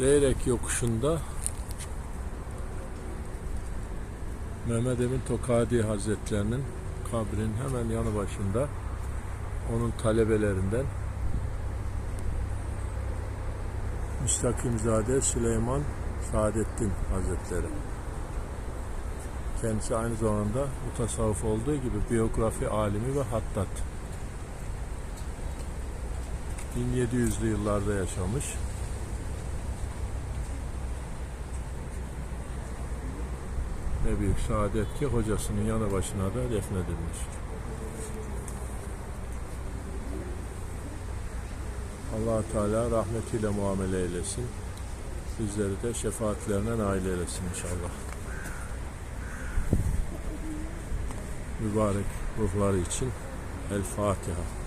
Zeyrek yokuşunda Mehmet Emin Tokadi Hazretlerinin kabrinin hemen yanı başında onun talebelerinden Müstakimzade Süleyman Saadettin Hazretleri. Kendisi aynı zamanda bu tasavvuf olduğu gibi biyografi alimi ve hattat. 1700'lü yıllarda yaşamış. Ne büyük saadet ki hocasının yanı başına da defnedilmiş. allah Teala rahmetiyle muamele eylesin. Bizleri de şefaatlerine nail eylesin inşallah. Mübarek ruhları için El Fatiha.